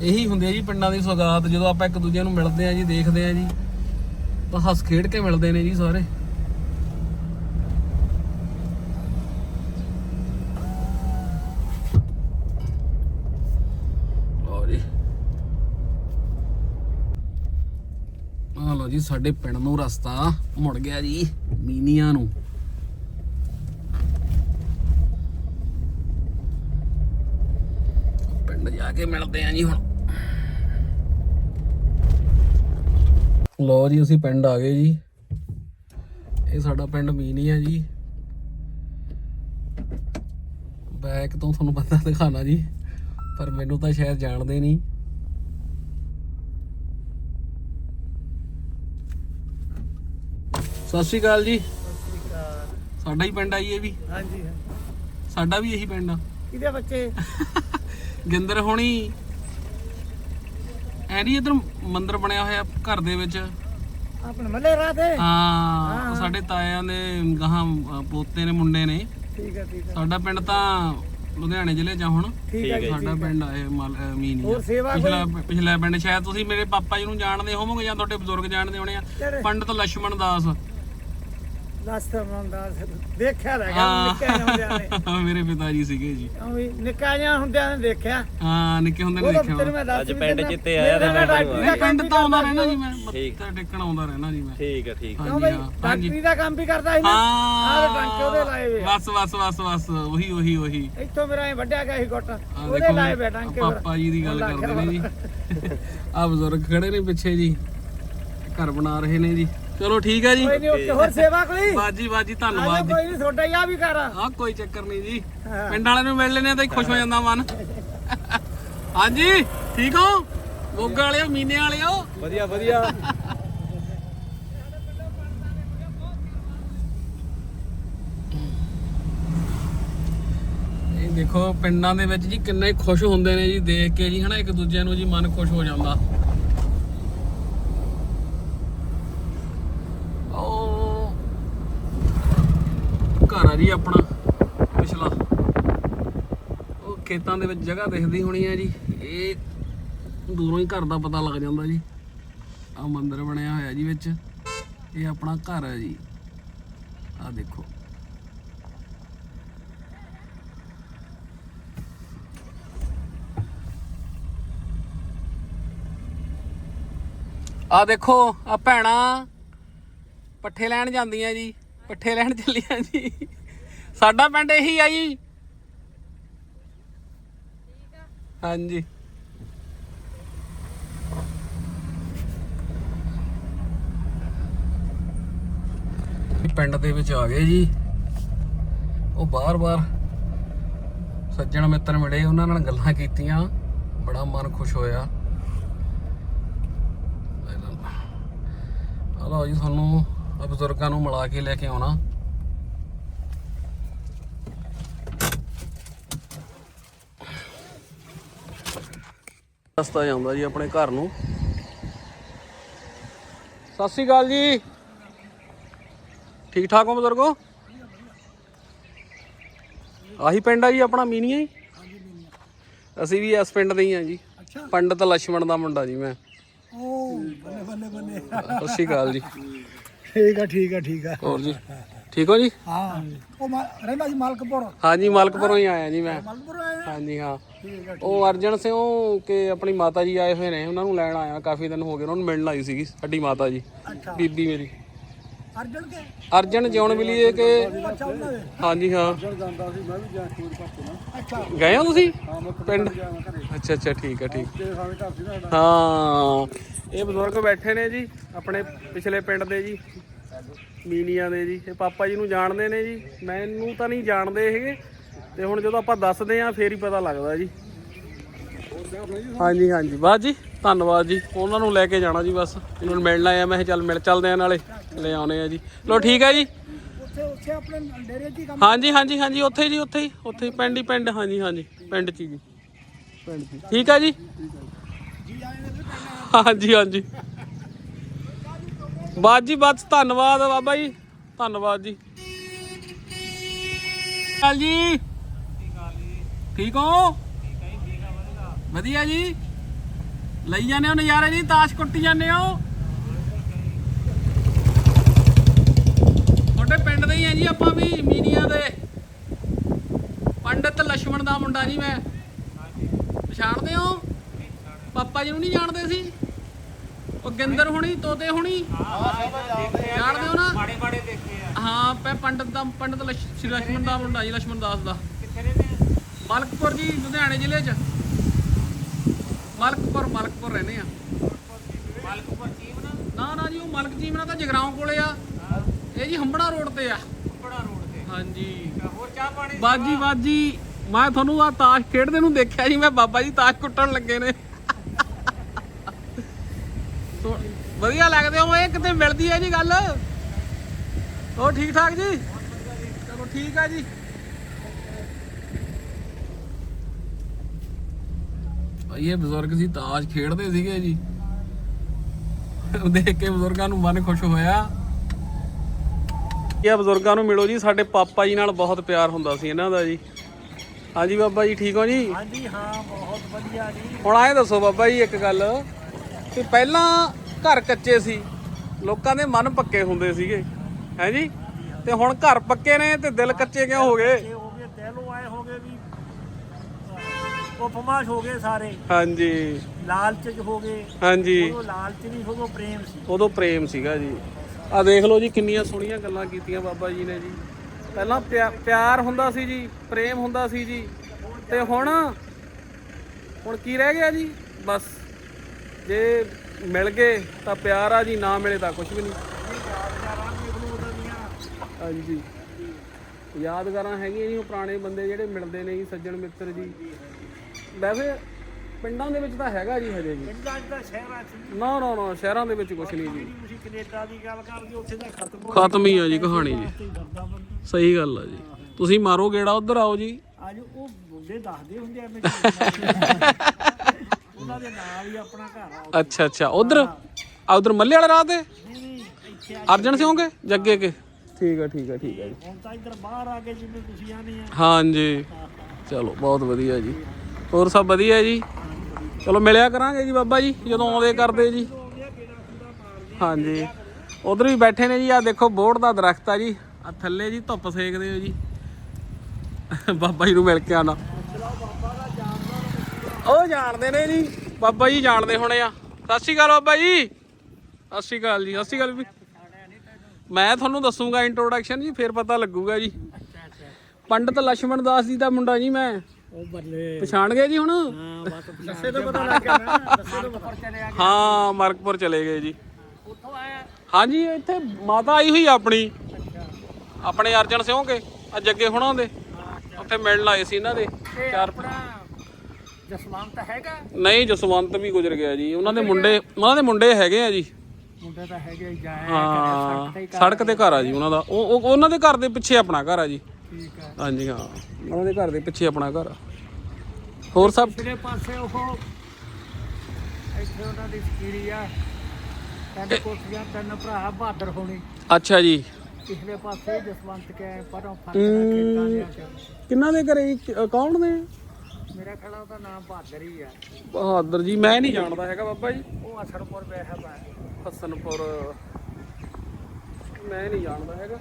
ਇਹੀ ਹੁੰਦੀ ਹੈ ਜੀ ਪਿੰਡਾਂ ਦੀ ਸੌਗਾਤ, ਜਦੋਂ ਆਪਾਂ ਇੱਕ ਦੂਜੇ ਨੂੰ ਮਿਲਦੇ ਆ ਜੀ, ਦੇਖਦੇ ਆ ਜੀ, ਤਾਂ ਹੱਸ ਖੇਡ ਕੇ ਮਿਲਦੇ ਨੇ ਜੀ ਸਾਰੇ। ਲਓ ਜੀ, ਸਾਡੇ ਪਿੰਡ ਨੂੰ ਰਸਤਾ ਮੁੜ ਗਿਆ ਜੀ, ਮੀਨੀਆਂ ਨੂੰ। ਪਿੰਡ ਜਾ ਕੇ ਮਿਲਦੇ ਆ ਜੀ ਹੁਣ। ਲਓ ਜੀ ਅਸੀਂ ਪਿੰਡ ਆ ਗਏ ਜੀ। ਇਹ ਸਾਡਾ ਪਿੰਡ ਮੀਨੀਆ ਜੀ। ਬੈਕ ਤੋਂ ਤੁਹਾਨੂੰ ਪਤਾ ਦਿਖਾਣਾ ਜੀ ਪਰ ਮੈਨੂੰ ਤਾਂ ਸ਼ਾਇਦ ਜਾਣਦੇ ਨਹੀਂ। ਸਤਿ ਸ਼੍ਰੀ ਅਕਾਲ ਜੀ। ਸਾਡਾ ਹੀ ਪਿੰਡ ਆ ਜੀ ਇਹ ਵੀ। ਹਾਂਜੀ। ਸਾਡਾ ਵੀ ਇਹੀ ਪਿੰਡ ਆ। ਕਿਹਦੇ ਬੱਚੇ? ਗਿੰਦਰ ਹੋਣੀ। ਐ ਨਹੀਂ ਇਧਰ ਮੰਦਿਰ ਬਣਿਆ ਹੋਇਆ ਘਰ ਦੇ ਵਿੱਚ। ਆਪਣੇ ਮੱਲੇ ਰਾਤੇ ਹਾਂ? ਸਾਡੇ ਤਾਇਆਂ ਦੇ ਗਾਹਾਂ ਪੋਤੇ ਨੇ ਮੁੰਡੇ ਨੇ। ਠੀਕ ਹੈ ਠੀਕ ਹੈ। ਸਾਡਾ ਪਿੰਡ ਤਾਂ ਲੁਧਿਆਣੇ ਜ਼ਿਲ੍ਹੇ 'ਚ ਆ ਹੁਣ। ਠੀਕ ਹੈ ਸਾਡਾ ਪਿੰਡ ਆ ਇਹ ਮਲ ਮੀਨ ਹੋਰ ਸੇਵਾ ਪਿਛਲਾ ਪਿਛਲਾ ਪਿੰਡ ਸ਼ਾਇਦ ਤੁਸੀਂ ਮੇਰੇ ਪਾਪਾ ਜੀ ਨੂੰ ਜਾਣਦੇ ਹੋਵੋਗੇ ਜਾਂ ਤੁਹਾਡੇ ਬਜ਼ੁਰਗ ਜਾਣਦੇ ਹੋਣੇ ਆ। ਜਿਹੜੇ- ਪੰਡਤ ਲక్ష్మణ ਦਾਸ। ਦੱਸ ਮੁੰਡਾ ਦੇਖਿਆ ਲੱਗਾ ਹਾਂ। ਨਿੱਕਾ ਜਿਹਾ ਹੁੰਦਿਆਂ ਨੇ। ਮੇਰੇ ਪਿਤਾ ਜੀ ਸੀਗੇ ਜੀ। ਉਹ ਵੀ ਨਿੱਕਾ ਜਿਹਾ ਹੁੰਦਿਆਂ ਨੇ ਦੇਖਿਆ। ਹਾਂ ਨਿੱਕੇ ਹੁੰਦੇ ਨੇ ਉਹ ਤਾਂ ਦੇਖਿਆ ਤੇਰੇ ਮੈਂ ਦੱਸ ਅੱਜ ਵੀ ਪਿੰਡ ਦਿੰਦਾ, ਜਿੱਤੇ ਆਇਆ ਮੇਰੇ ਨਾਲ ਤਾਂ ਡਾਕਟਰੀ ਦਾ ਨਹੀਂ ਕੰਮ ਪਿੰਡ ਵੀ ਤਾਂ ਆਉਂਦਾ ਕਰਦਾ ਰਹਿਣਾ ਜੀ ਮੈਂ ਠੀਕ। ਮੱਥਾ ਟੇਕਣ ਆਉਂਦਾ ਰਹਿਣਾ ਜੀ ਮੈਂ। ਠੀਕ ਹੈ ਠੀਕ ਕਿਉਂ ਹਾਂਜੀ ਬਈ ਹਾਂ ਹਾਂਜੀ। ਡਾਕਟਰੀ ਦਾ ਕੰਮ ਵੀ ਕਰਦਾ ਸੀ ਨਾ। ਆਹ ਟਾਂਕੇ ਉਹਦੇ ਲਾਏ ਵੇ ਆ। ਬਸ ਬਸ ਬਸ ਬਸ ਉਹੀ ਉਹੀ ਉਹੀ। ਇੱਥੋਂ ਮੇਰਾ ਐ ਵੱਡਿਆ ਗਿਆ ਸੀ ਗੁੱਟ। ਉਹਦੇ ਲਾਏ ਵੇ ਟਾਂਕੇ ਫਿਰ। ਪਾਪਾ ਜੀ ਦੀ ਗੱਲ ਕਰਦੇ ਨੇ ਜੀ। ਆ ਬਜ਼ੁਰਗ ਖੜੇ ਨੇ ਪਿੱਛੇ ਜੀ। ਘਰ ਬਣਾ ਰਹੇ ਨੇ ਜੀ। ਚਲੋ ਠੀਕ ਹੈ ਜੀ। ਕੋਈ ਨਹੀਂ ਉੱਥੇ ਹੋਰ ਸੇਵਾ ਕੋਈ? ਬਾਜੀ ਬਾਜੀ ਧੰਨਵਾਦ ਜੀ। ਕੋਈ ਨਹੀਂ ਤੁਹਾਡਾ ਹੀ ਆ ਵੀ ਕਰ ਆ। ਕੋਈ ਚੱਕਰ ਨਹੀਂ ਜੀ। ਹਾਂ। ਪਿੰਡ ਵਾਲਿਆਂ ਨੂੰ ਮਿਲ ਲੈਣੇ ਤਾਂ ਹੀ ਖੁਸ਼ ਹੋ ਜਾਂਦਾ ਮਨ। ਹਾਂਜੀ ਠੀਕ ਹੋ? ਮੋਗਾ ਵਾਲਿਓ ਮੀਨੇ ਵਾਲਿਓ? ਵਧੀਆ ਵਧੀਆ। ਇਹ ਦੇਖੋ ਪਿੰਡਾਂ ਦੇ ਵਿੱਚ ਜੀ ਕਿੰਨੇ ਖੁਸ਼ ਹੁੰਦੇ ਨੇ ਜੀ ਦੇਖ ਕੇ ਜੀ ਹਨਾ ਇੱਕ ਦੂਜੇ ਨੂੰ ਜੀ ਮਨ ਖੁਸ਼ ਹੋ ਜਾਂਦਾ ਉਹ ਘਰ ਆ ਜੀ ਆਪਣਾ, ਪਿਛਲਾ। ਉਹ ਖੇਤਾਂ ਦੇ ਵਿੱਚ ਜਗ੍ਹਾ ਦਿਖਦੀ ਹੋਣੀ ਹੈ ਜੀ। ਇਹ ਦੂਰੋਂ ਹੀ ਘਰ ਦਾ ਪਤਾ ਲੱਗ ਜਾਂਦਾ ਜੀ। ਆ ਮੰਦਿਰ ਬਣਿਆ ਹੋਇਆ ਜੀ ਵਿੱਚ। ਇਹ ਆਪਣਾ ਘਰ ਹੈ ਜੀ। ਆ ਦੇਖੋ। ਆ ਦੇਖੋ, ਆ ਭੈਣਾ ਪੱਠੇ ਲੈਣ ਜਾਂਦੀਆਂ ਜੀ। ਪੱਠੇ ਲੈਣ ਚੱਲੀਆਂ ਜੀ। ਸਾਡਾ ਪਿੰਡ ਇਹੀ ਆ ਜੀ। ਹਾਂਜੀ। ਪਿੰਡ ਦੇ ਵਿੱਚ ਆ ਗਏ ਜੀ। ਉਹ ਬਾਰ-ਬਾਰ ਸੱਜਣ ਮਿੱਤਰ ਮਿਲੇ, ਉਹਨਾਂ ਨਾਲ ਗੱਲਾਂ ਕੀਤੀਆਂ। ਬੜਾ ਮਨ ਖੁਸ਼ ਹੋਇਆ। ਆ ਜੀ, ਤੁਹਾਨੂੰ ਬਜ਼ੁਰਗਾਂ ਨੂੰ ਮਿਲਾ ਕੇ ਲੈ ਕੇ ਆਉਣਾ। ਰਸਤਾ ਜਾਂਦਾ ਜੀ ਆਪਣੇ ਘਰ ਨੂੰ। ਸਤਿ ਸ੍ਰੀ ਅਕਾਲ ਜੀ। ਠੀਕ ਠਾਕ ਹੋ ਬਜ਼ੁਰਗੋ? ਆਹੀ ਪਿੰਡ ਆ ਜੀ ਆਪਣਾ ਮੀਨੀਆ ਜੀ? ਅਸੀਂ ਵੀ ਇਸ ਪਿੰਡ ਦੇ ਹੀ ਆ ਜੀ। ਪੰਡਤ ਲక్ష్ਮਣ ਦਾ ਮੁੰਡਾ ਜੀ ਮੈਂ। ਓ ਬੱਲੇ ਬੱਲੇ ਬੱਲੇ ਸਤਿ ਸ੍ਰੀ ਅਕਾਲ ਜੀ। ਠੀਕ ਆ ਠੀਕ ਆ ਠੀਕ ਆ। ਹੋਰ ਜੀ? ਠੀਕ ਹੋ ਜੀ? ਹਾਂ। ਉਹ ਮਾ- ਰਹਿੰਦਾ ਸੀ ਮਾਲਕਪੁਰ। ਹਾਂਜੀ ਮਾਲਕਪੁਰੋਂ ਹੀ ਆਇਆ ਜੀ ਮੈਂ। ਮਾਲਕਪੁਰ ਹਾਂਜੀ ਹਾਂ। ਠੀਕ ਆ ਉਹ ਅਰਜਨ ਸਿੰਘ ਕੇ ਆਪਣੀ ਮਾਤਾ ਜੀ ਆਏ ਹੋਏ ਨੇ ਉਹਨਾਂ ਨੂੰ ਲੈਣ ਆਇਆ ਕਾਫੀ ਦਿਨ ਹੋ ਗਏ ਉਹਨਾਂ ਨੂੰ ਮਿਲਣ ਆਈ ਸੀਗੀ ਸਾਡੀ ਮਾਤਾ ਜੀ ਅੱਛਾ। ਬੀਬੀ ਮੇਰੀ। ਅਰਜਨ ਕੇ? ਅਰਜਨ ਜਿਉਣ ਮਿਲੀਏ ਕਿ ਅੱਛਾ ਉਹਨਾਂ ਦੇ। ਹਾਂਜੀ ਹਾਂ। ਜਾਂਦਾ ਸੀ ਮੈਂ ਵੀ ਜਾ ਕੇ ਪਾਪੇ ਨਾਲ ਅੱਛਾ। ਗਏ ਹੋ ਤੁਸੀਂ? ਪਿੰਡ? ਅੱਛਾ ਅੱਛਾ ਠੀਕ ਹੈ ਠੀਕ। ਘਰ ਸੀ ਨਾ ਹਾਂ। ਇਹ ਬਜ਼ੁਰਗ ਬੈਠੇ ਨੇ ਜੀ ਆਪਣੇ ਪਿਛਲੇ ਪਿੰਡ ਦੇ ਜੀ। ਮੀਨੀਆਂ ਦੇ ਜੀ ਇਹ ਪਾਪਾ ਜੀ ਨੂੰ ਜਾਣਦੇ ਨੇ ਜੀ। ਮੈਨੂੰ ਤਾਂ ਨਹੀਂ ਜਾਣਦੇ ਹੈਗੇ। ਤੇ ਹੁਣ ਜਦੋਂ ਆਪਾਂ ਦੱਸਦੇ ਆ ਫੇਰ ਹੀ ਪਤਾ ਲੱਗਦਾ ਜੀ। ਹਾਂਜੀ ਹਾਂਜੀ। ਬਾਸ ਜੀ ਧੰਨਵਾਦ ਜੀ। ਉਹਨਾਂ ਨੂੰ ਲੈ ਕੇ ਜਾਣਾ ਜੀ ਬਸ। ਇਹਨਾਂ ਨੂੰ ਮਿਲਣ ਆਇਆ ਮੈਂ ਚੱਲ ਮਿਲ ਚੱਲਦੇ ਆ ਨਾਲੇ। ਲੈ ਆਉਨੇ ਆ ਜੀ। ਲੋ ਠੀਕ ਹੈ ਜੀ। ਉੱਥੇ ਉੱਥੇ ਆਪਣੇ ਡੇਰੇ 'ਚ ਹੀ ਕੰਮ ਹਾਂਜੀ ਹਾਂਜੀ ਹਾਂਜੀ। ਉੱਥੇ ਜੀ ਉੱਥੇ ਹੀ। ਉੱਥੇ ਪਿੰਡ ਹੀ ਪਿੰਡ। ਹਾਂਜੀ ਹਾਂਜੀ। ਪਿੰਡ ਚ ਜੀ। ਪਿੰਡ ਚ। ਠੀਕ ਹੈ ਜੀ। ਜੀ ਆਏ ਨੇ ਫਿਰ ਹਾਂਜੀ ਹਾਂਜੀ। ਬਾਦ ਜੀ ਬਸ ਧੰਨਵਾਦ ਬਾਬਾ ਜੀ। ਧੰਨਵਾਦ ਜੀ। ਚੱਲ ਜੀ? ਕੀ ਕਹੋ ਵਧੀਆ ਜੀ। ਲਈ ਜਾਂਦੇ ਹੋ ਨਜ਼ਾਰੇ ਜੀ ਤਾਸ਼ ਕੁੱਟੀ ਜਾਂਦੇ ਹੋ। ਤੁਹਾਡੇ ਪਿੰਡ ਦੇ ਹੀ ਆ ਜੀ ਆਪਾਂ ਵੀ ਮੀਨੀਆਂ ਦੇ। ਪੰਡਤ ਲక్ష్మణ ਦਾ ਮੁੰਡਾ ਜੀ ਮੈਂ। ਪਛਾਣਦੇ ਹੋ? ਪਾਪਾ ਜੀ ਨੂੰ ਨਹੀਂ ਜਾਣਦੇ ਸੀ ਗੁਰਗਿੰਦਰ ਹੁਣੀ ਤੋਤੇ ਹੁਣੀ। ਜਾਣਦੇ ਹੋ ਨਾ। ਮਾੜੇ ਮਾੜੇ ਦੇਖੇ ਹਾਂ ਪੈ ਪੰਡਤ ਦਾ ਪੰਡਤ ਸ਼੍ਰੀ ਲక్ష్ਮਣ ਦਾ ਮੁੰਡਾ ਜੀ ਲక్ష్ਮਣ ਦਾਸ ਦਾ। ਮਲਕਪੁਰ ਜੀ ਲੁਧਿਆਣੇ ਜ਼ਿਲ੍ਹੇ 'ਚ। ਮਲਕਪੁਰ ਮਲਕਪੁਰ ਰਹਿੰਦੇ ਆ। ਮਲਕਪੁਰ ਚੀਮਨਾ ਨਾ ਨਾ ਜੀ ਉਹ ਮਲਕ ਚੀਮਨਾ ਤਾਂ ਜਗਰਾਉਂ ਕੋਲੇ ਆ। ਇਹ ਜੀ ਹੰਬੜਾ ਰੋਡ ਤੇ ਆ। ਹੰਬੜਾ ਰੋਡ ਤੇ। ਹਾਂਜੀ। ਹੋਰ ਚਾਹ ਪਾਣੀ ਬਾਜੀ ਬਾਜੀ ਮੈਂ ਤੁਹਾਨੂੰ ਆ ਤਾਸ਼ ਖੇਡਦੇ ਨੂੰ ਦੇਖਿਆ ਜੀ ਮੈਂ ਬਾਬਾ ਜੀ ਤਾਸ਼ ਕੁੱਟਣ ਲੱਗੇ ਨੇ। ਵਧੀਆ ਲੱਗਦੇ ਹੋ ਇਹ ਕਿਤੇ ਮਿਲਦੀ ਹੈ ਜੀ ਗੱਲ। ਉਹ ਠੀਕ ਠਾਕ ਜੀ? ਚਲੋ ਠੀਕ ਆ ਜੀ। ਭਾਈ ਇਹ ਬਜ਼ੁਰਗ ਸੀ ਤਾਸ਼ ਖੇਡਦੇ ਸੀਗੇ ਜੀ। ਉਹ ਦੇਖ ਕੇ ਬਜ਼ੁਰਗਾਂ ਨੂੰ ਮਨ ਖੁਸ਼ ਹੋਇਆ। ਇਹ ਬਜ਼ੁਰਗਾਂ ਨੂੰ ਮਿਲੋ ਜੀ ਸਾਡੇ ਪਾਪਾ ਜੀ ਨਾਲ ਬਹੁਤ ਪਿਆਰ ਹੁੰਦਾ ਸੀ ਇਹਨਾਂ ਦਾ ਜੀ। ਹਾਂਜੀ ਬਾਬਾ ਜੀ ਠੀਕ ਹੋ ਜੀ? ਹਾਂਜੀ ਹਾਂ ਬਹੁਤ ਵਧੀਆ ਜੀ। ਹੁਣ ਆਏ ਦੱਸੋ ਬਾਬਾ ਜੀ ਇੱਕ ਗੱਲ। ਕਿ ਪਹਿਲਾਂ ਘਰ ਕੱਚੇ ਸੀ। ਲੋਕਾਂ ਦੇ ਮਨ ਪੱਕੇ ਹੁੰਦੇ ਸੀਗੇ। ਹੈ ਜੀ? ਤੇ ਹੁਣ ਘਰ ਪੱਕੇ ਨੇ ਤੇ ਦਿਲ ਕੱਚੇ ਕਿਉਂ ਹੋ ਗਏ? ਹੋ ਗਏ ਦਿਲੋਂ ਆਏ ਹੋ ਗਏ ਵੀ ਉਪਮਾਸ਼ ਹੋ ਗਏ ਸਾਰੇ। ਹਾਂਜੀ। ਲਾਲਚ ਚ ਹੋ ਗਏ। ਹਾਂਜੀ। ਉਦੋਂ ਲਾਲਚ ਨਹੀਂ ਉਦੋਂ ਪ੍ਰੇਮ ਸੀ। ਉਦੋਂ ਪ੍ਰੇਮ ਸੀਗਾ ਜੀ। ਆ ਦੇਖ ਲਓ ਜੀ ਕਿੰਨੀਆਂ ਸੋਹਣੀਆਂ ਗੱਲਾਂ ਕੀਤੀਆਂ ਬਾਬਾ ਜੀ ਨੇ ਜੀ। ਪਹਿਲਾਂ ਪਿਆ- ਪਿਆਰ ਹੁੰਦਾ ਸੀ ਜੀ ਪ੍ਰੇਮ ਹੁੰਦਾ ਸੀ ਜੀ। ਤੇ ਹੁਣ ਹੁਣ ਕੀ ਰਹਿ ਗਿਆ ਜੀ? ਬਸ। ਜੇ ਮਿਲ ਗਏ ਤਾਂ ਪਿਆਰ ਆ ਜੀ ਨਾ ਮਿਲੇ ਤਾਂ ਕੁਝ ਵੀ ਨਹੀਂ। ਹਾਂਜੀ। ਯਾਦਗਾਰਾਂ ਹੈਗੀਆਂ ਜੀ ਉਹ ਪੁਰਾਣੇ ਬੰਦੇ ਜਿਹੜੇ ਮਿਲਦੇ ਨੇ ਜੀ ਸੱਜਣ ਮਿੱਤਰ ਜੀ। ਵੈਸੇ ਪਿੰਡਾਂ ਦੇ ਵਿੱਚ ਤਾਂ ਹੈਗਾ ਜੀ ਹਜੇ ਜੀ ਪਿੰਡਾਂ 'ਚ ਤਾਂ ਸ਼ਹਿਰਾਂ 'ਚ ਨਾ ਨਾ ਨਾ ਸ਼ਹਿਰਾਂ ਦੇ ਵਿੱਚ ਕੁਝ ਨਹੀਂ ਜੀ। ਜਿਹੜੀ ਤੁਸੀਂ ਕੈਨੇਡਾ ਦੀ ਗੱਲ ਕਰਦੇ ਹੋ, ਉੱਥੇ ਤਾਂ ਖਤਮ ਹੋ ਖਤਮ ਹੀ ਆ ਜੀ ਕਹਾਣੀ ਜੀ। ਸਹੀ ਗੱਲ ਆ ਜੀ। ਤੁਸੀਂ ਮਾਰੋ ਗੇੜਾ ਉਧਰ ਆਓ ਜੀ। ਅੱਜ ਉਹ ਮੁੰਡੇ ਦੱਸਦੇ ਹੁੰਦੇ ਆ ਮੈਨੂੰ ਉਹਨਾਂ ਦੇ ਨਾਲ ਹੀ ਆਪਣਾ ਘਰ ਆ ਅੱਛਾ ਅੱਛਾ। ਉਧਰ? ਆ ਉਧਰ ਮੱਲੇ ਵਾਲੇ ਰਾਹ ਤੇ ਨਹੀਂ ਨਹੀਂ ਇੱਥੇ ਆ ਅਰਜਨ ਸਿੰਘੋਗੇ ਜੱਗੇ ਕੇ ਠੀਕ ਆ ਠੀਕ ਆ ਠੀਕ ਆ ਜੀ। ਹੁਣ ਤਾਂ ਇੱਧਰ ਬਾਹਰ ਆ ਕੇ ਜਿਵੇਂ ਤੁਸੀਂ ਆਨੇ ਆ। ਹਾਂਜੀ। ਚਲੋ ਬਹੁਤ ਵਧੀਆ ਜੀ। ਹੋਰ ਸਭ ਵਧੀਆ ਜੀ? ਚਲੋ ਮਿਲਿਆ ਕਰਾਂਗੇ ਜੀ ਬਾਬਾ ਜੀ ਜਦੋਂ ਆਉਂਦੇ ਕਰਦੇ ਜੀ। ਹਾਂਜੀ। ਉਧਰ ਵੀ ਬੈਠੇ ਨੇ ਜੀ ਆ ਦੇਖੋ ਬੋਰਡ ਦਾ ਦਰਖਤ ਆ ਜੀ। ਆ ਥੱਲੇ ਜੀ ਧੁੱਪ ਸੇਕਦੇ ਹੋ ਜੀ। ਬਾਬਾ ਜੀ ਨੂੰ ਮਿਲ ਕੇ ਆਣਾ ਉਹ ਜਾਣਦੇ ਨੇ ਨਹੀਂ ਬਾਬਾ ਜੀ ਜਾਣਦੇ ਹੋਣੇ ਆ। ਸਤਿ ਸ਼੍ਰੀ ਅਕਾਲ ਬਾਬਾ ਜੀ। ਸਤਿ ਸ਼੍ਰੀ ਅਕਾਲ ਜੀ ਸਤਿ ਸ਼੍ਰੀ ਅਕਾਲ ਵੀ ਮੈਂ ਤੁਹਾਨੂੰ ਦੱਸੂਗਾ ਇੰਟਰੋਡਕਸ਼ਨ ਜੀ ਫਿਰ ਪਤਾ ਲੱਗੂਗਾ ਜੀ। ਪੰਡਤ ਲక్ష్ਮਣ ਦਾਸ ਜੀ ਦਾ ਮੁੰਡਾ ਜੀ ਮੈਂ। ਪਛਾਣ ਗਏ ਜੀ ਹੁਣ? ਹਾਂ ਮਰਕਪੁਰ ਚਲੇ ਗਏ ਜੀ। ਉੱਥੋਂ ਆਇਆ। ਹਾਂਜੀ ਇੱਥੇ ਮਾਤਾ ਆਈ ਹੋਈ ਆਪਣੀ। ਆਪਣੇ ਅਰਜਨ ਸਿਉਂਗੇ ਅੱਜ ਅੱਗੇ ਹੁਣਾਂ ਦੇ। ਉੱਥੇ ਮਿਲਣ ਆਏ ਸੀ ਇਹਨਾਂ ਦੇ। ਚਾਰ ਜਸਵੰਤ ਹੈਗਾ? ਨਹੀਂ ਜਸਵੰਤ ਵੀ ਗੁਜ਼ਰ ਗਿਆ ਜੀ। ਉਹਨਾਂ ਦੇ ਮੁੰਡੇ ਉਹਨਾਂ ਦੇ ਮੁੰਡੇ ਹੈਗੇ ਆ ਜੀ। ਮੁੰਡੇ ਤਾਂ ਹੈਗੇ ਹਾਂ ਸੜਕ ਤੇ ਘਰ ਆ। ਜੀ ਉਹਨਾਂ ਦਾ। ਉਹ ਉਹ- ਉਹਨਾਂ ਦੇ ਘਰ ਦੇ ਪਿੱਛੇ ਆਪਣਾ ਘਰ ਆ ਜੀ। ਠੀਕ ਆ। ਹਾਂਜੀ ਹਾਂ। ਉਹਨਾਂ ਦੇ ਘਰ ਦੇ ਪਿੱਛੇ ਆਪਣਾ ਘਰ ਆ। ਹੋਰ ਸਭ? ਪਿਛਲੇ ਪਾਸੇ ਉਹ ਇੱਥੇ ਉਹਨਾਂ ਦੀ ਸਕੀਰੀ ਆ। ਤਿੰਨ ਕੋਠੀਆਂ ਤਿੰਨ ਭਰਾ ਬਹਾਦਰ ਹੋਣੀ। ਅੱਛਾ ਜੀ। ਪਿਛਲੇ ਪਾਸੇ ਜਸਵੰਤ ਕੇ ਪਰੋਂ ਫ਼ਰਕ ਕਿੰਨਾ ਦੇ ਘਰੇ ਕੌਣ ਨੇ? ਮੇਰਾ ਖੜਾ ਉਹਦਾ ਨਾਮ ਬਹਾਦਰ ਹੀ ਆ। ਬਹਾਦਰ ਜੀ ਮੈਂ ਨਹੀਂ ਜਾਣਦਾ ਹੈਗਾ ਬਾਬਾ ਜੀ। ਉਹ ਅਸਰਪੁਰ ਬੈਠਾ ਬਾ ਹਸਨਪੁਰ। ਮੈਂ ਨਹੀਂ ਜਾਣਦਾ ਹੈਗਾ।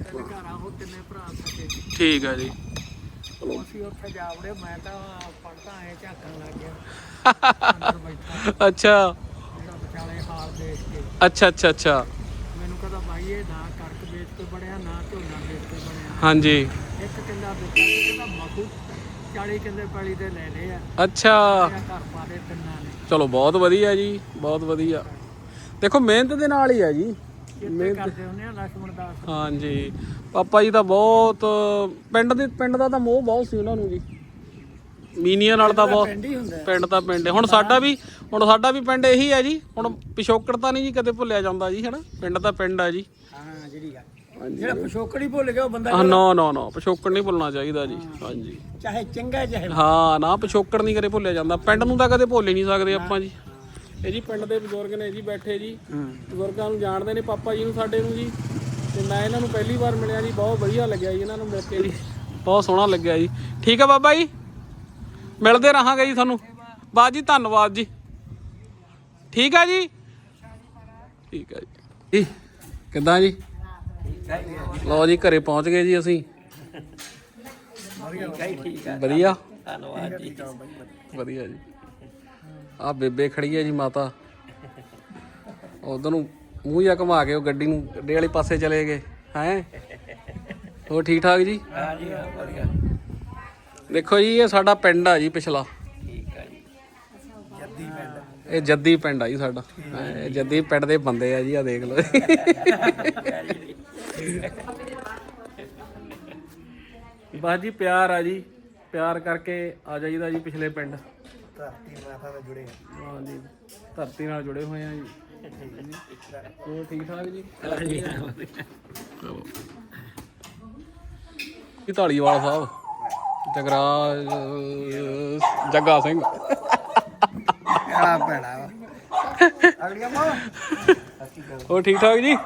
ਤਿੰਨ ਘਰ ਉਹ ਤਿੰਨੇ ਭਰਾ ਸਕੇ ਠੀਕ ਆ ਜੀ। ਅਸੀਂ ਉੱਥੇ ਜਾ ਵੜੇ ਮੈਂ ਤਾਂ ਪੜਦਾ ਐ ਝਾਕਣ ਲੱਗ ਗਿਆ। ਅੰਦਰ ਬੈਠਾ ਅੱਛਾ ਵਿਚਾਲੇ ਹਾਲ ਦੇਖ ਕੇ। ਅੱਛਾ ਅੱਛਾ ਅੱਛਾ। ਮੈਨੂੰ ਕਹਿੰਦਾ ਬਾਈ ਇਹ ਨਾ ਕਣਕ ਵੇਚ ਕੇ ਬਣਿਆ ਨਾ ਝੋਨਾ ਵੇਚ ਕੇ ਬਣਿਆ। ਹਾਂਜੀ। ਇੱਕ ਕਿੱਲਾ ਦਿੱਤਾ ਤੇ ਕਹਿੰਦਾ ਮਖੂ ਅੱਛਾ। ਚਲੋ ਬਹੁਤ ਵਧੀਆ ਜੀ ਬਹੁਤ ਵਧੀਆ। ਦੇਖੋ ਮਿਹਨਤ ਦੇ ਨਾਲ ਹੀ ਆ ਜੀ। ਜਿੱਤੇ ਕਰਦੇ ਹੁੰਦੇ ਆ ਲక్ష్ਮਣ ਦਾਸ। ਹਾਂਜੀ। ਪਾਪਾ ਜੀ ਤਾਂ ਬਹੁਤ ਪਿੰਡ ਦੇ ਪਿੰਡ ਦਾ ਤਾਂ ਮੋਹ ਬਹੁਤ ਸੀ ਉਹਨਾਂ ਨੂੰ ਜੀ। ਮੀਨੀਆਂ ਨਾਲ ਤਾਂ ਬਹੁਤ ਪਿੰਡ ਹੀ ਪਿੰਡ ਤਾਂ ਪਿੰਡ ਹੁਣ ਸਾਡਾ ਵੀ ਹੁਣ ਸਾਡਾ ਵੀ ਪਿੰਡ ਇਹੀ ਹੈ ਜੀ। ਹੁਣ ਪਿਛੋਕੜ ਤਾਂ ਨਹੀਂ ਜੀ ਕਦੇ ਭੁੱਲਿਆ ਜਾਂਦਾ ਜੀ ਹਨਾ? ਪਿੰਡ ਤਾਂ ਪਿੰਡ ਆ ਜੀ। ਹਾਂ ਜਿਹੜੀ ਗੱਲ। ਜਿਹੜਾ ਪਿਛੋਕੜੀ ਭੁੱਲ ਗਿਆ ਉਹ ਬੰਦਾ ਹਾਂ ਨਾ ਨਾ ਨਾ ਪਿਛੋਕੜ ਨਹੀਂ ਭੁੱਲਣਾ ਚਾਹੀਦਾ ਜੀ ਹਾਂਜੀ। ਚਾਹੇ ਚੰਗਾ ਚਾਹੇ ਹਾਂ ਨਾ ਪਿਛੋਕੜ ਨਹੀਂ ਕਦੇ ਭੁੱਲਿਆ ਜਾਂਦਾ। ਪਿੰਡ ਨੂੰ ਤਾਂ ਕਦੇ ਭੁੱਲ ਹੀ ਨਹੀਂ ਸਕਦੇ ਆਪਾਂ ਜੀ। ਇਹ ਜੀ ਪਿੰਡ ਦੇ ਬਜ਼ੁਰਗ ਨੇ ਜੀ ਬੈਠੇ ਜੀ। ਬਜ਼ੁਰਗਾਂ ਨੂੰ ਜਾਣਦੇ ਨੇ ਪਾਪਾ ਜੀ ਨੂੰ ਸਾਡੇ ਨੂੰ ਜੀ। ਤੇ ਮੈਂ ਇਹਨਾਂ ਨੂੰ ਪਹਿਲੀ ਵਾਰ ਮਿਲਿਆ ਜੀ ਬਹੁਤ ਵਧੀਆ ਲੱਗਿਆ ਜੀ ਇਹਨਾਂ ਨੂੰ ਮਿਲ ਕੇ ਜੀ। ਬਹੁਤ ਸੋਹਣਾ ਲੱਗਿਆ ਜੀ। ਠੀਕ ਹੈ ਬਾਬਾ ਜੀ? ਮਿਲਦੇ ਰਹਾਂਗੇ ਜੀ ਤੁਹਾਨੂੰ। ਬਾਦ ਜੀ ਧੰਨਵਾਦ ਜੀ। ਠੀਕ ਹੈ ਜੀ? ਠੀਕ ਜੀ ਕਿੱਦਾਂ ਜੀ? ਲਓ ਜੀ, ਘਰੇ ਪਹੁੰਚ ਗਏ ਜੀ ਅਸੀਂ। ਵਧੀਆ? ਧੰਨਵਾਦ ਜੀ ਵਧੀਆ ਜੀ। ਆ ਬੇਬੇ ਖੜੀ ਹੈ ਜੀ, ਮਾਤਾ। ਉਧਰ ਨੂੰ ਮੂੰਹ ਜਾ ਘੁਮਾ ਕੇ ਉਹ ਗੱਡੀ ਨੂੰ ਅੱਡੇ ਵਾਲੇ ਪਾਸੇ ਚਲੇ ਗਏ। ਹੈ? ਹੋਰ ਠੀਕ ਠਾਕ ਜੀ? ਹਾਂ ਜੀ ਵਧੀਆ ਦੇਖੋ ਜੀ, ਇਹ ਸਾਡਾ ਪਿੰਡ ਆ ਜੀ ਪਿਛਲਾ। ਠੀਕ ਆ ਜੀ ਜੱਦੀ ਪਿੰਡ ਇਹ ਜੱਦੀ ਪਿੰਡ ਆ ਜੀ ਸਾਡਾ। ਇਹ ਜੱਦੀ ਪਿੰਡ ਦੇ ਬੰਦੇ ਆ ਜੀ ਆ ਦੇਖ ਲਓ। ਬਸ ਜੀ ਪਿਆਰ ਆ ਜੀ। ਪਿਆਰ ਕਰਕੇ ਆ ਜਾਈਦਾ ਜੀ ਪਿਛਲੇ ਪਿੰਡ। ਧਰਤੀ ਮਾਤਾ ਨਾਲ ਜੁੜੇ ਹਾਂ ਜੀ ਧਰਤੀ ਨਾਲ ਜੁੜੇ ਹੋਏ ਆ ਜੀ। ਹੋਰ ਠੀਕ ਠਾਕ ਜੀ? ਜੀ ਢਾਲੀਵਾਲ ਸਾਹਿਬ ਜਗਰਾਜ ਜੱਗਾ ਸਿੰਘ। ਭੈੜਾ ਵਾ। ਅਗਲੀਆਂ ਮਾਂ ਹੋਰ ਠੀਕ ਠਾਕ ਜੀ?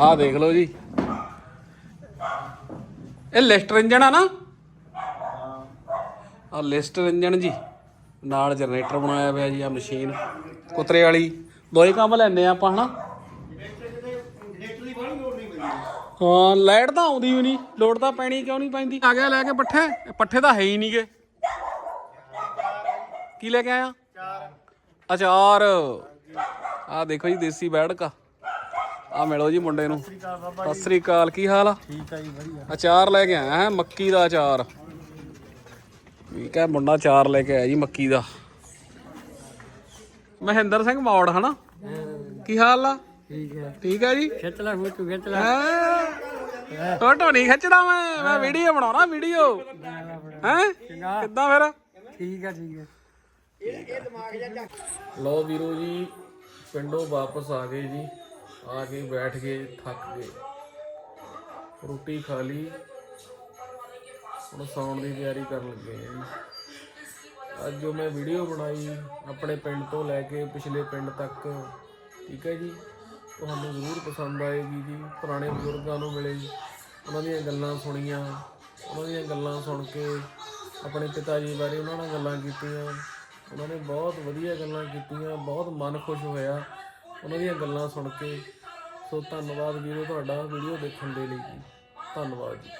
ਆਹ ਦੇਖ ਲਓ ਜੀ। ਇਹ ਲਿਸਟ ਇੰਜਣ ਆ ਨਾ? ਆ ਲਿਸਟ ਇੰਜਣ ਜੀ। ਨਾਲ ਜਨਰੇਟਰ ਬਣਾਇਆ ਹੋਇਆ ਜੀ, ਆ ਮਸ਼ੀਨ। ਕੁਤਰੇ ਵਾਲੀ। ਦੋਏ ਕੰਮ ਲੈਣੇ ਆਪਾਂ, ਹਨਾ? ਹਾਂ, ਲਾਈਟ ਤਾਂ ਆਉਂਦੀ ਵੀ ਨਹੀਂ। ਲੋੜ ਤਾਂ ਪੈਣੀ, ਕਿਉਂ ਨਹੀਂ ਪੈਂਦੀ? ਆ ਗਿਆ ਲੈ ਕੇ ਪੱਠੇ। ਪੱਠੇ ਤਾਂ ਹੈ ਹੀ ਨਹੀਂਗੇ। ਕੀ ਲੈ ਕੇ ਆਇਆ? ਅਚਾਰ ਆ ਦੇਖੋ ਜੀ, ਦੇਸੀ ਬੈੜਕਾ। ਆ ਮਿਲੋ ਜੀ ਮੁੰਡੇ ਨੂੰ। ਸਤਿ ਸ੍ਰੀ ਅਕਾਲ ਕੀ ਹਾਲ ਆ? ਠੀਕ ਆ ਜੀ ਵਧੀਆ। ਅਚਾਰ ਲੈ ਕੇ ਆਇਆ ਹੈ ਮੱਕੀ ਦਾ ਅਚਾਰ। ਠੀਕ ਹੈ ਮੁੰਡਾ ਅਚਾਰ ਲੈ ਕੇ ਆਇਆ ਜੀ ਮੱਕੀ ਦਾ। ਮਹਿੰਦਰ ਸਿੰਘ ਮੌੜ ਹਨਾ? ਕੀ ਹਾਲ ਆ? ਠੀਕ ਹੈ ਠੀਕ ਹੈ ਜੀ? ਖਿੱਚ ਲੈ ਫੋਟੋ ਖਿੱਚ ਲੈ। ਹੈਂ? ਫੋਟੋ ਨਹੀਂ ਖਿੱਚਦਾ ਮੈਂ ਮੈਂ ਵੀਡੀਓ ਬਣਾਉਣਾ ਵੀਡੀਓ। ਹੈ? ਕਿੱਦਾਂ ਫਿਰ? ਠੀਕ ਆ ਠੀਕ ਹੈ ਲਓ ਵੀਰੋ ਜੀ ਪਿੰਡੋਂ ਵਾਪਸ ਆ ਗਏ ਜੀ। ਆ ਕੇ ਬੈਠ ਗਏ ਥੱਕ ਗਏ। ਰੋਟੀ ਖਾ ਲਈ। ਹੁਣ ਸੌਣ ਦੀ ਤਿਆਰੀ ਕਰਨ ਲੱਗੇ ਹਾਂ ਅੱਜ ਜੋ ਮੈਂ ਵੀਡੀਓ ਬਣਾਈ, ਆਪਣੇ ਪਿੰਡ ਤੋਂ ਲੈ ਕੇ ਪਿਛਲੇ ਪਿੰਡ ਤੱਕ, ਠੀਕ ਹੈ ਜੀ? ਤੁਹਾਨੂੰ ਜ਼ਰੂਰ ਪਸੰਦ ਆਏਗੀ ਜੀ। ਪੁਰਾਣੇ ਬਜ਼ੁਰਗਾਂ ਨੂੰ ਮਿਲੇ ਉਹਨਾਂ ਦੀਆਂ ਗੱਲਾਂ ਸੁਣੀਆਂ, ਉਹਨਾਂ ਦੀਆਂ ਗੱਲਾਂ ਸੁਣ ਕੇ ਆਪਣੇ ਪਿਤਾ ਜੀ ਬਾਰੇ ਉਹਨਾਂ ਨਾਲ ਗੱਲਾਂ ਕੀਤੀਆਂ। ਉਹਨਾਂ ਨੇ ਬਹੁਤ ਵਧੀਆ ਗੱਲਾਂ ਕੀਤੀਆਂ, ਬਹੁਤ ਮਨ ਖੁਸ਼ ਹੋਇਆ। ਉਹਨਾਂ ਦੀਆਂ ਗੱਲਾਂ ਸੁਣ ਕੇ। ਸੋ ਧੰਨਵਾਦ ਵੀਰੋ, ਤੁਹਾਡਾ ਵੀਡੀਓ ਦੇਖਣ ਦੇ ਲਈ ਜੀ। ਧੰਨਵਾਦ ਜੀ।